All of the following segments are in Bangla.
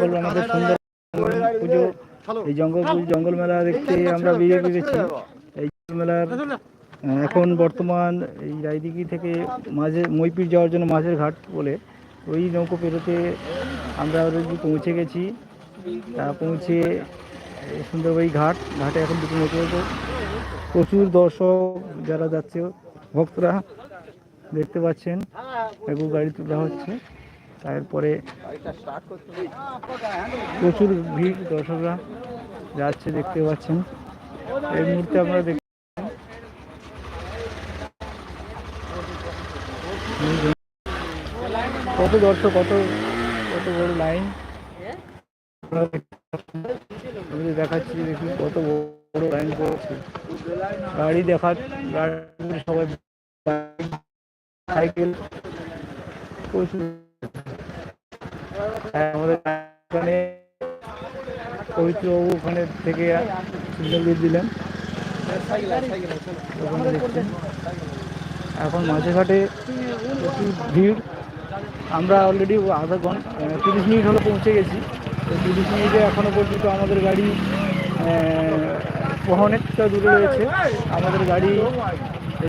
জঙ্গল, আমাদের সুন্দর পুজো, এই জঙ্গল জঙ্গল মেলা দেখতে আমরা বেরিয়ে পড়েছি এই মেলার এখন বর্তমান এই রায়দিঘি থেকে মাঝে মইপির যাওয়ার জন্য মাঝের ঘাট বলে ওই নৌকো পেরোতে আমরা অলরেডি পৌঁছে গেছি। তা পৌঁছে সুন্দরবাড়ি ঘাট, ঘাটে এখন দুটো নৌকো। প্রচুর দর্শক যারা যাচ্ছে, ভক্তরা দেখতে পাচ্ছেন এখন গাড়ি তোলা হচ্ছে। তারপরে প্রচুর ভিড় দর্শকরা যাচ্ছে দেখতে পাচ্ছেন। এই মুহূর্তে আমরা দেখতে কত দর্শক কত কত বড় লাইন? আমি দেখাচ্ছি দেখি কত বড় লাইন পড়েছে। গাড়ি দেখা গাড়ি সবাই সাইকেল প্রচুর আমাদের এখানে পবিত্রবাবু ওখানে থেকে দিয়ে দিলেন। এখন মাঝে ঘাটে প্রচুর ভিড়। আমরা অলরেডি আধা ঘণ্টা তিরিশ মিনিট হলো পৌঁছে গেছি। তো তিরিশ মিনিটে এখনও পর্যন্ত আমাদের গাড়ি অনেকটা দূরে রয়েছে। আমাদের গাড়ি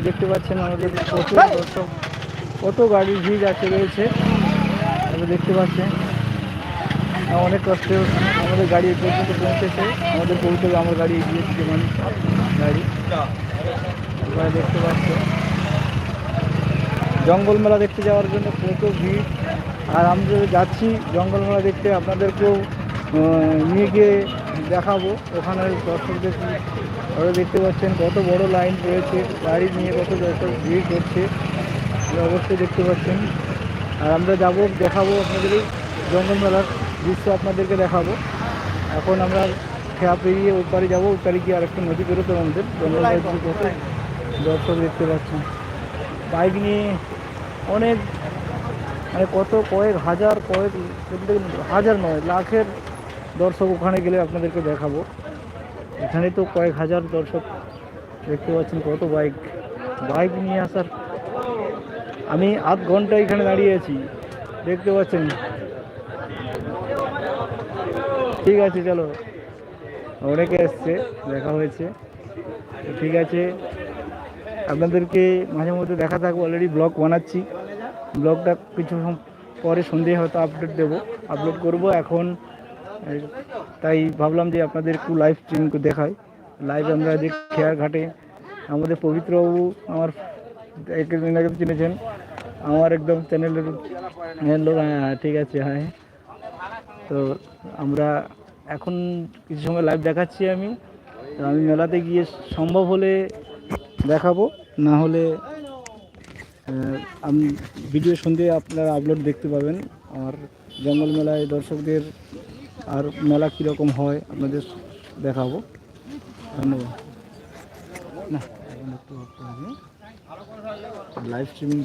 দেখতে পাচ্ছেন আমাদের প্রচুর কত গাড়ির ভিড় আছে রয়েছে। আপনারা দেখতে পাচ্ছেন। অনেক কষ্টে আমাদের গাড়ি পর্যন্ত পৌঁছেছে। আমাদের পৌঁছে আমার গাড়ি এগিয়ে এসেছে মানুষ গাড়ি। আপনারা দেখতে পাচ্ছেন। জঙ্গল মেলা দেখতে যাওয়ার জন্য প্রচুর ভিড়। আর আমরা যাচ্ছি জঙ্গল মেলা দেখতে আপনাদেরকেও নিয়ে গিয়ে দেখাবো। ওখানে দর্শকদের ওরা দেখতে পাচ্ছেন কত বড় লাইন রয়েছে। গাড়ি নিয়ে কত দর্শক ভিড় করছে। অবশ্যই দেখতে পাচ্ছেন। আর আমরা যাব, দেখাবো আপনাদের এই জঙ্গল মেলার দৃশ্য আপনাদেরকে দেখাবো। এখন আমরা খেয়া পেরিয়ে ওই পারে যাব, ওই পারে গিয়ে আরেকটা নদী বেরোতে আমাদের। দর্শক দেখতে পাচ্ছেন। বাইক নিয়ে অনেক মানে কত কয়েক হাজার কয়েক হাজার নয়, লাখের দর্শক ওখানে গেলে আপনাদেরকে দেখাবো। এখানে তো কয়েক হাজার দর্শক দেখতে পাচ্ছেন কত বাইক। বাইক নিয়ে আসার আমি আধ ঘণ্টা এখানে দাঁড়িয়ে আছি। দেখতে পাচ্ছেন? ঠিক আছে, চলো। অনেকে এসছে, দেখা হয়েছে। ঠিক আছে। আপনাদেরকে মাঝে মধ্যে দেখা থাকব অলরেডি ব্লগ বানাচ্ছি। ব্লগটা কিছু পরে সন্ধে হয়তো আপডেট দেবো। আপলোড করব এখন। তাই ভাবলাম যে আপনাদের একটু লাইভ স্ট্রিম দেখায় লাইভ আমরা যে খেয়ার ঘাটে আমাদের পবিত্রবাবু, আমার একদিন আগে চিনেছেন। আমার একদম চ্যানেলের হ্যাঁ লোক হ্যাঁ ঠিক আছে হ্যাঁ। তো আমরা এখন কিছু সময় লাইভ দেখাচ্ছি আমি। আমি মেলাতে গিয়ে সম্ভব হলে দেখাবো, না হলে আমি ভিডিও সন্ধ্যে আপনারা আপলোড দেখতে পাবেন। আর জঙ্গল মেলায় দর্শকদের আর মেলা কীরকম হয় আপনাদের দেখাবো। ধন্যবাদ। না একটু লাইভ স্ট্রিমিং